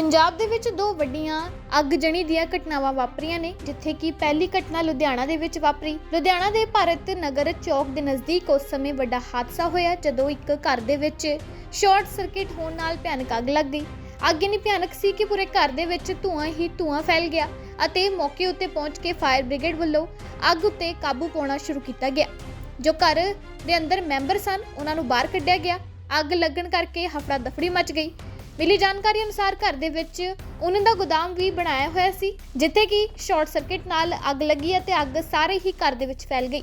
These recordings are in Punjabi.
ਪੰਜਾਬ ਦੇ ਵਿੱਚ ਦੋ ਵੱਡੀਆਂ ਅੱਗਜਣੀ ਦੀਆਂ ਘਟਨਾਵਾਂ ਵਾਪਰੀਆਂ ਨੇ, ਜਿੱਥੇ ਕਿ ਪਹਿਲੀ ਘਟਨਾ ਲੁਧਿਆਣਾ ਦੇ ਵਿੱਚ ਵਾਪਰੀ। ਲੁਧਿਆਣਾ ਦੇ ਭਾਰਤ ਨਗਰ ਚੌਕ ਦੇ ਨਜ਼ਦੀਕ ਉਸ ਸਮੇਂ ਵੱਡਾ ਹਾਦਸਾ ਹੋਇਆ, ਜਦੋਂ ਇੱਕ ਘਰ ਦੇ ਵਿੱਚ ਸ਼ਾਰਟ ਸਰਕਟ ਹੋਣ ਨਾਲ ਭਿਆਨਕ ਅੱਗ ਲੱਗ ਗਈ। ਅੱਗ ਇੰਨੀ ਭਿਆਨਕ ਸੀ ਕਿ ਪੂਰੇ ਘਰ ਦੇ ਵਿੱਚ ਧੂਆਂ ਹੀ ਧੂਆਂ ਫੈਲ ਗਿਆ ਅਤੇ ਮੌਕੇ ਉੱਤੇ ਪਹੁੰਚ ਕੇ ਫਾਇਰ ਬ੍ਰਿਗੇਡ ਵੱਲੋਂ ਅੱਗ ਉੱਤੇ ਕਾਬੂ ਪਾਉਣਾ ਸ਼ੁਰੂ ਕੀਤਾ ਗਿਆ, ਜੋ ਘਰ ਦੇ ਅੰਦਰ ਮੈਂਬਰ ਸਨ, ਉਹਨਾਂ ਨੂੰ ਬਾਹਰ ਕੱਢਿਆ ਗਿਆ। ਅੱਗ ਲੱਗਣ ਕਰਕੇ ਹਫੜਾ ਦਫੜੀ ਮਚ ਗਈ। ਮਿਲੀ ਜਾਣਕਾਰੀ ਅਨੁਸਾਰ ਘਰ ਦੇ ਵਿੱਚ ਉਹਨਾਂ ਦਾ ਗੋਦਾਮ ਵੀ ਬਣਾਇਆ ਹੋਇਆ ਸੀ, ਜਿੱਥੇ ਕਿ ਸ਼ਾਰਟ ਸਰਕਟ ਨਾਲ ਅੱਗ ਲੱਗੀ ਅਤੇ ਅੱਗ ਸਾਰੇ ਹੀ ਘਰ ਦੇ ਵਿੱਚ ਫੈਲ ਗਈ।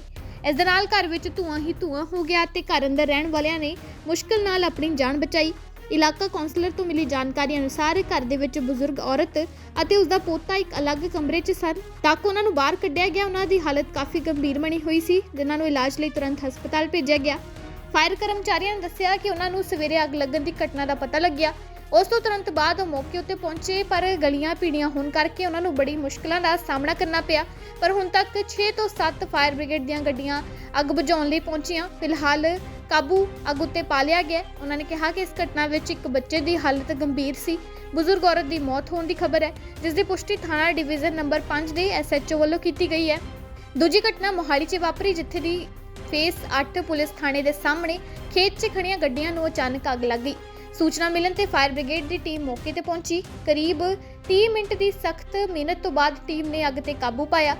ਇਸ ਦੇ ਨਾਲ ਘਰ ਵਿੱਚ ਧੂਆਂ ਹੀ ਧੂਆਂ ਹੋ ਗਿਆ ਤੇ ਘਰ ਅੰਦਰ ਰਹਿਣ ਵਾਲਿਆਂ ਨੇ ਮੁਸ਼ਕਲ ਨਾਲ ਆਪਣੀ ਜਾਨ ਬਚਾਈ। ਇਲਾਕਾ ਕੌਂਸਲਰ ਤੋਂ ਮਿਲੀ ਜਾਣਕਾਰੀ ਅਨੁਸਾਰ ਘਰ ਦੇ ਵਿੱਚ ਬਜ਼ੁਰਗ ਔਰਤ ਅਤੇ ਉਸ ਦਾ ਪੋਤਾ ਇੱਕ ਅਲੱਗ ਕਮਰੇ 'ਚ ਸਨ, ਤੱਕ ਉਹਨਾਂ ਨੂੰ ਬਾਹਰ ਕੱਢਿਆ ਗਿਆ। ਉਹਨਾਂ ਦੀ ਹਾਲਤ ਕਾਫੀ ਗੰਭੀਰ ਬਣੀ ਹੋਈ ਸੀ, ਜਿਨ੍ਹਾਂ ਨੂੰ ਇਲਾਜ ਲਈ ਤੁਰੰਤ ਹਸਪਤਾਲ ਭੇਜਿਆ ਗਿਆ। ਫਾਇਰ ਕਰਮਚਾਰੀਆਂ ਨੇ ਦੱਸਿਆ ਕਿ ਉਹਨਾਂ ਨੂੰ ਸਵੇਰੇ ਅੱਗ ਲੱਗਣ ਦੀ ਘਟਨਾ ਦਾ ਪਤਾ ਲੱਗਿਆ। ਉਸ ਤੋਂ ਤੁਰੰਤ ਬਾਅਦ ਉਹ ਮੌਕੇ ਉੱਤੇ ਪਹੁੰਚੇ, ਪਰ ਗਲੀਆਂ ਪੀੜੀਆਂ ਹੋਣ ਕਰਕੇ ਉਹਨਾਂ ਨੂੰ ਬੜੀ ਮੁਸ਼ਕਲਾਂ ਦਾ ਸਾਹਮਣਾ ਕਰਨਾ ਪਿਆ। ਪਰ ਹੁਣ ਤੱਕ 6 ਤੋਂ 7 ਫਾਇਰ ਬ੍ਰਿਗੇਡ ਦੀਆਂ ਗੱਡੀਆਂ ਅੱਗ ਬੁਝਾਉਣ ਲਈ ਪਹੁੰਚੀਆਂ। ਫਿਲਹਾਲ ਕਾਬੂ ਅੱਗ ਉੱਤੇ ਪਾ ਲਿਆ ਗਿਆ। ਉਹਨਾਂ ਨੇ ਕਿਹਾ ਕਿ ਇਸ ਘਟਨਾ ਵਿੱਚ ਇੱਕ ਬੱਚੇ ਦੀ ਹਾਲਤ ਗੰਭੀਰ ਸੀ। ਬਜ਼ੁਰਗ ਔਰਤ ਦੀ ਮੌਤ ਹੋਣ ਦੀ ਖਬਰ ਹੈ, ਜਿਸ ਦੀ ਪੁਸ਼ਟੀ ਥਾਣਾ ਡਿਵੀਜ਼ਨ ਨੰਬਰ 5 ਦੇ ਐਸਐਚਓ ਵੱਲੋਂ ਕੀਤੀ ਗਈ ਹੈ। ਦੂਜੀ ਘਟਨਾ ਮੋਹਾਲੀ 'ਚ ਵਾਪਰੀ, ਜਿੱਥੇ ਦੀ ਫੇਸ 8 ਪੁਲਿਸ ਥਾਣੇ ਦੇ ਸਾਹਮਣੇ ਖੇਤ 'ਚ ਖੜੀਆਂ ਗੱਡੀਆਂ ਨੂੰ ਅਚਾਨਕ ਅੱਗ ਲੱਗ ਗਈ। ਸੂਚਨਾ ਮਿਲਣ ਤੇ ਫਾਇਰ ਬ੍ਰਿਗੇਡ ਦੀ ਟੀਮ ਮੌਕੇ ਤੇ ਪਹੁੰਚੀ। ਕਰੀਬ 30 ਮਿੰਟ ਦੀ ਸਖਤ ਮਿਹਨਤ ਤੋਂ ਬਾਅਦ ਟੀਮ ਨੇ ਅੱਗ ਤੇ ਕਾਬੂ ਪਾਇਆ।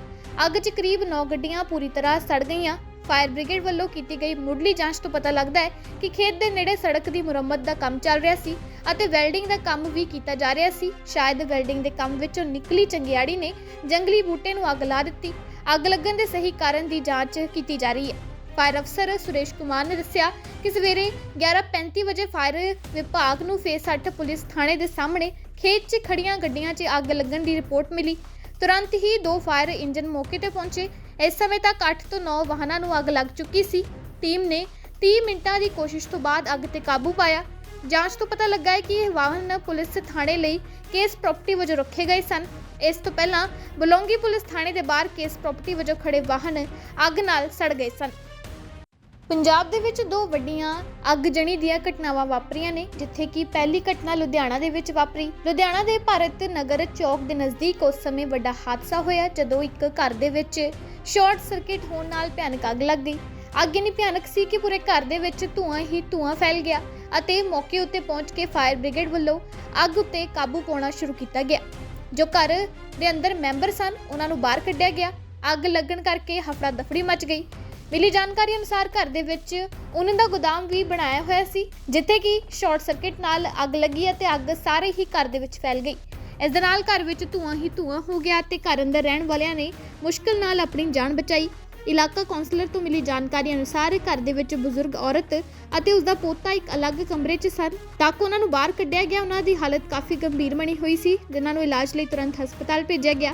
ਅੱਗ 'ਚ ਕਰੀਬ 9 ਗੱਡੀਆਂ ਪੂਰੀ ਤਰ੍ਹਾਂ ਸੜ ਗਈਆਂ। ਫਾਇਰ ਬ੍ਰਿਗੇਡ ਵੱਲੋਂ ਕੀਤੀ ਗਈ ਮੁੱਢਲੀ ਜਾਂਚ ਤੋਂ ਪਤਾ ਲੱਗਦਾ ਹੈ ਕਿ ਖੇਤ ਦੇ ਨੇੜੇ ਸੜਕ ਦੀ ਮੁਰੰਮਤ ਦਾ ਕੰਮ ਚੱਲ ਰਿਹਾ ਸੀ ਅਤੇ ਵੈਲਡਿੰਗ ਦਾ ਕੰਮ ਵੀ ਕੀਤਾ ਜਾ ਰਿਹਾ ਸੀ। ਸ਼ਾਇਦ ਵੈਲਡਿੰਗ ਦੇ ਕੰਮ ਵਿੱਚੋਂ ਨਿਕਲੀ ਚੰਗਿਆੜੀ ਨੇ ਜੰਗਲੀ ਬੂਟੇ ਨੂੰ ਅੱਗ ਲਾ ਦਿੱਤੀ। ਅੱਗ ਲੱਗਣ ਦੇ ਸਹੀ ਕਾਰਨ ਦੀ ਜਾਂਚ ਕੀਤੀ ਜਾ ਰਹੀ ਹੈ। ਫਾਇਰ ਅਫਸਰ ਸੁਰੇਸ਼ ਕੁਮਾਰ ਨੇ ਦੱਸਿਆ ਕਿ ਸਵੇਰੇ 11:35 ਵਜੇ ਫਾਇਰ ਵਿਭਾਗ ਨੂੰ ਫੇਸ 8 ਪੁਲਿਸ ਥਾਣੇ ਦੇ ਸਾਹਮਣੇ ਖੇਤ 'ਚ ਖੜੀਆਂ ਗੱਡੀਆਂ 'ਚ ਅੱਗ ਲੱਗਣ ਦੀ ਰਿਪੋਰਟ ਮਿਲੀ। ਤੁਰੰਤ ਹੀ ਦੋ ਫਾਇਰ ਇੰਜਨ ਮੌਕੇ ਤੇ ਪਹੁੰਚੇ। ਇਸ ਸਮੇਂ ਤੱਕ 8 ਤੋਂ 9 ਵਾਹਨਾਂ ਨੂੰ ਅੱਗ ਲੱਗ ਚੁੱਕੀ ਸੀ। ਟੀਮ ਨੇ 30 ਮਿੰਟਾਂ ਦੀ ਕੋਸ਼ਿਸ਼ ਤੋਂ ਬਾਅਦ ਅੱਗ ਤੇ ਕਾਬੂ ਪਾਇਆ। ਜਾਂਚ ਤੋਂ ਪਤਾ ਲੱਗਾ ਹੈ ਕਿ ਇਹ ਵਾਹਨ ਪੁਲਿਸ ਥਾਣੇ ਲਈ ਕੇਸ ਪ੍ਰਾਪਰਟੀ ਵਜੋਂ ਰੱਖੇ ਗਏ ਸਨ। ਇਸ ਤੋਂ ਪਹਿਲਾਂ ਬਲੌਂਗੀ ਪੁਲਿਸ ਥਾਣੇ ਦੇ ਬਾਹਰ ਕੇਸ ਪ੍ਰਾਪਰਟੀ ਵਜੋਂ ਖੜੇ ਵਾਹਨ ਅੱਗ ਨਾਲ ਸੜ ਗਏ ਸਨ। ਪੰਜਾਬ ਦੇ ਵਿੱਚ ਦੋ ਵੱਡੀਆਂ ਅੱਗਜਣੀ ਦੀਆਂ ਘਟਨਾਵਾਂ ਵਾਪਰੀਆਂ ਨੇ, ਜਿੱਥੇ ਕਿ ਪਹਿਲੀ ਘਟਨਾ ਲੁਧਿਆਣਾ ਦੇ ਵਿੱਚ ਵਾਪਰੀ। ਲੁਧਿਆਣਾ ਦੇ ਭਾਰਤ ਨਗਰ ਚੌਕ ਦੇ ਨਜ਼ਦੀਕ ਉਸ ਸਮੇਂ ਵੱਡਾ ਹਾਦਸਾ ਹੋਇਆ, ਜਦੋਂ ਇੱਕ ਘਰ ਦੇ ਵਿੱਚ ਸ਼ਾਰਟ ਸਰਕਟ ਹੋਣ ਨਾਲ ਭਿਆਨਕ ਅੱਗ ਲੱਗ ਗਈ। ਅੱਗ ਇੰਨੀ ਭਿਆਨਕ ਸੀ ਕਿ ਪੂਰੇ ਘਰ ਦੇ ਵਿੱਚ ਧੂਆਂ ਹੀ ਧੂਆਂ ਫੈਲ ਗਿਆ ਅਤੇ ਮੌਕੇ ਉੱਤੇ ਪਹੁੰਚ ਕੇ ਫਾਇਰ ਬ੍ਰਿਗੇਡ ਵੱਲੋਂ ਅੱਗ ਉੱਤੇ ਕਾਬੂ ਪਾਉਣਾ ਸ਼ੁਰੂ ਕੀਤਾ ਗਿਆ। ਜੋ ਘਰ ਦੇ ਅੰਦਰ ਮੈਂਬਰ ਸਨ, ਉਹਨਾਂ ਨੂੰ ਬਾਹਰ ਕੱਢਿਆ ਗਿਆ। ਅੱਗ ਲੱਗਣ ਕਰਕੇ ਹਫੜਾ ਦਫੜੀ ਮਚ ਗਈ। ਮਿਲੀ ਜਾਣਕਾਰੀ ਅਨੁਸਾਰ ਘਰ ਦੇ ਵਿੱਚ ਉਹਨਾਂ ਦਾ ਗੋਦਾਮ ਵੀ ਬਣਾਇਆ ਹੋਇਆ ਸੀ, ਜਿੱਥੇ ਕਿ ਸ਼ਾਰਟ ਸਰਕਟ ਨਾਲ ਅੱਗ ਲੱਗੀ ਅਤੇ ਅੱਗ ਸਾਰੇ ਹੀ ਘਰ ਦੇ ਵਿੱਚ ਫੈਲ ਗਈ। ਇਸ ਦੇ ਨਾਲ ਘਰ ਵਿੱਚ ਧੂਆਂ ਹੀ ਧੂਆਂ ਹੋ ਗਿਆ ਤੇ ਘਰ ਅੰਦਰ ਰਹਿਣ ਵਾਲਿਆਂ ਨੇ ਮੁਸ਼ਕਲ ਨਾਲ ਆਪਣੀ ਜਾਨ ਬਚਾਈ। ਇਲਾਕਾ ਕੌਂਸਲਰ ਤੋਂ ਮਿਲੀ ਜਾਣਕਾਰੀ ਅਨੁਸਾਰ ਘਰ ਦੇ ਵਿੱਚ ਬਜ਼ੁਰਗ ਔਰਤ ਅਤੇ ਉਸ ਦਾ ਪੋਤਾ ਇੱਕ ਅਲੱਗ ਕਮਰੇ 'ਚ ਸਨ। ਤੱਕ ਉਹਨਾਂ ਨੂੰ ਬਾਹਰ ਕੱਢਿਆ ਗਿਆ ਉਹਨਾਂ ਦੀ ਹਾਲਤ ਕਾਫੀ ਗੰਭੀਰ ਬਣੀ ਹੋਈ ਸੀ, ਜਿਨ੍ਹਾਂ ਨੂੰ ਇਲਾਜ ਲਈ ਤੁਰੰਤ ਹਸਪਤਾਲ ਭੇਜਿਆ ਗਿਆ।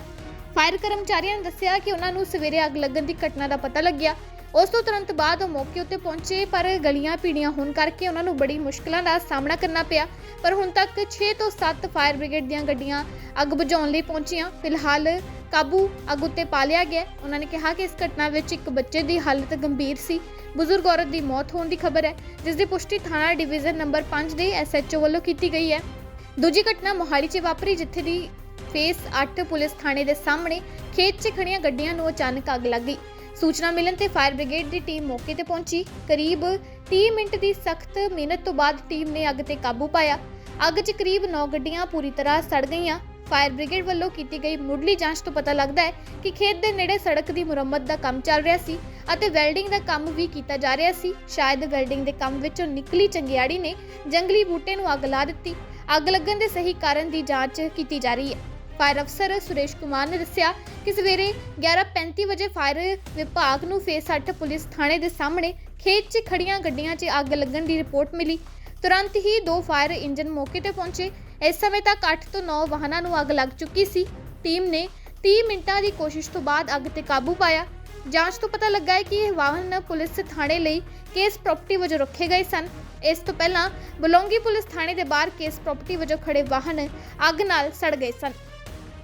ਫਾਇਰ ਕਰਮਚਾਰੀਆਂ ਨੇ ਦੱਸਿਆ ਕਿ ਉਹਨਾਂ ਨੂੰ ਸਵੇਰੇ ਅੱਗ ਲੱਗਣ ਦੀ ਘਟਨਾ ਦਾ ਪਤਾ ਲੱਗਿਆ। ਉਸ ਤੋਂ ਤੁਰੰਤ ਬਾਅਦ ਉਹ ਮੌਕੇ ਉੱਤੇ ਪਹੁੰਚੇ, ਪਰ ਗਲੀਆਂ ਭੀੜੀਆਂ ਹੋਣ ਕਰਕੇ ਉਹਨਾਂ ਨੂੰ ਬੜੀ ਮੁਸ਼ਕਲਾਂ ਦਾ ਸਾਹਮਣਾ ਕਰਨਾ ਪਿਆ। ਪਰ ਹੁਣ ਤੱਕ 6 ਤੋਂ 7 ਫਾਇਰ ਬ੍ਰਿਗੇਡ ਦੀਆਂ ਗੱਡੀਆਂ ਅੱਗ ਬੁਝਾਉਣ ਲਈ ਪਹੁੰਚੀਆਂ। ਫਿਲਹਾਲ ਕਾਬੂ ਅੱਗ ਉੱਤੇ ਪਾ ਲਿਆ ਗਿਆ ਉਹਨਾਂ ਨੇ ਕਿਹਾ ਕਿ ਇਸ ਘਟਨਾ ਵਿੱਚ ਇੱਕ ਬੱਚੇ ਦੀ ਹਾਲਤ ਗੰਭੀਰ ਸੀ। ਬਜ਼ੁਰਗ ਔਰਤ ਦੀ ਮੌਤ ਹੋਣ ਦੀ ਖਬਰ ਹੈ, ਜਿਸ ਦੀ ਪੁਸ਼ਟੀ ਥਾਣਾ ਡਿਵੀਜ਼ਨ ਨੰਬਰ 5 ਦੇ ਐਸਐਚਓ ਵੱਲੋਂ ਕੀਤੀ ਗਈ ਹੈ। ਦੂਜੀ ਘਟਨਾ ਮੋਹਾਲੀ 'ਚ ਵਾਪਰੀ, ਜਿੱਥੇ ਦੀ ਫੇਸ 8 ਪੁਲਿਸ ਥਾਣੇ ਦੇ ਸਾਹਮਣੇ ਖੇਤ 'ਚ ਖੜੀਆਂ ਗੱਡੀਆਂ ਨੂੰ ਅਚਾਨਕ ਅੱਗ ਲੱਗ ਗਈ। ਸੂਚਨਾ ਮਿਲਣ ਤੇ ਫਾਇਰ ਬ੍ਰਿਗੇਡ ਦੀ ਟੀਮ ਮੌਕੇ ਤੇ ਪਹੁੰਚੀ। ਕਰੀਬ 30 ਮਿੰਟ ਦੀ ਸਖਤ ਮਿਹਨਤ ਤੋਂ ਬਾਅਦ ਟੀਮ ਨੇ ਅੱਗ ਤੇ ਕਾਬੂ ਪਾਇਆ। ਅੱਗ 'ਚ ਕਰੀਬ 9 ਗੱਡੀਆਂ ਪੂਰੀ ਤਰ੍ਹਾਂ ਸੜ ਗਈਆਂ। ਫਾਇਰ ਬ੍ਰਿਗੇਡ ਵੱਲੋਂ ਕੀਤੀ ਗਈ ਮੁੱਢਲੀ ਜਾਂਚ ਤੋਂ ਪਤਾ ਲੱਗਦਾ ਹੈ ਕਿ ਖੇਤ ਦੇ ਨੇੜੇ ਸੜਕ ਦੀ ਮੁਰੰਮਤ ਦਾ ਕੰਮ ਚੱਲ ਰਿਹਾ ਸੀ ਅਤੇ ਵੈਲਡਿੰਗ ਦਾ ਕੰਮ ਵੀ ਕੀਤਾ ਜਾ ਰਿਹਾ ਸੀ। ਸ਼ਾਇਦ ਵੈਲਡਿੰਗ ਦੇ ਕੰਮ ਵਿੱਚੋਂ ਨਿਕਲੀ ਚੰਗਿਆੜੀ ਨੇ ਜੰਗਲੀ ਬੂਟੇ ਨੂੰ ਅੱਗ ਲਾ ਦਿੱਤੀ। ਅੱਗ ਲੱਗਣ ਦੇ ਸਹੀ ਕਾਰਨ ਦੀ ਜਾਂਚ ਕੀਤੀ ਜਾ ਰਹੀ ਹੈ। ਫਾਇਰ ਅਫਸਰ ਸੁਰੇਸ਼ ਕੁਮਾਰ ਨੇ ਦੱਸਿਆ ਕਿ ਸਵੇਰੇ 11:35 ਵਜੇ ਫਾਇਰ ਵਿਭਾਗ ਨੂੰ ਫੇਸ 8 ਪੁਲਿਸ ਥਾਣੇ ਦੇ ਸਾਹਮਣੇ ਖੇਤ 'ਚ ਖੜੀਆਂ ਗੱਡੀਆਂ 'ਚ ਅੱਗ ਲੱਗਣ ਦੀ ਰਿਪੋਰਟ ਮਿਲੀ। ਤੁਰੰਤ ਹੀ ਦੋ ਫਾਇਰ ਇੰਜਨ ਮੌਕੇ ਤੇ ਪਹੁੰਚੇ। ਇਸ ਸਮੇਂ ਤੱਕ 8 ਤੋਂ 9 ਵਾਹਨਾਂ ਨੂੰ ਅੱਗ ਲੱਗ ਚੁੱਕੀ ਸੀ। ਟੀਮ ਨੇ 30 ਮਿੰਟਾਂ ਦੀ ਕੋਸ਼ਿਸ਼ ਤੋਂ ਬਾਅਦ ਅੱਗ ਤੇ ਕਾਬੂ ਪਾਇਆ। ਜਾਂਚ ਤੋਂ ਪਤਾ ਲੱਗਾ ਹੈ ਕਿ ਇਹ ਵਾਹਨ ਪੁਲਿਸ ਥਾਣੇ ਲਈ ਕੇਸ ਪ੍ਰਾਪਰਟੀ ਵਜੋਂ ਰੱਖੇ ਗਏ ਸਨ। ਇਸ ਤੋਂ ਪਹਿਲਾਂ ਬਲੌਂਗੀ ਪੁਲਿਸ ਥਾਣੇ ਦੇ ਬਾਹਰ ਕੇਸ ਪ੍ਰਾਪਰਟੀ ਵਜੋਂ ਖੜੇ ਵਾਹਨ ਅੱਗ ਨਾਲ ਸੜ ਗਏ ਸਨ।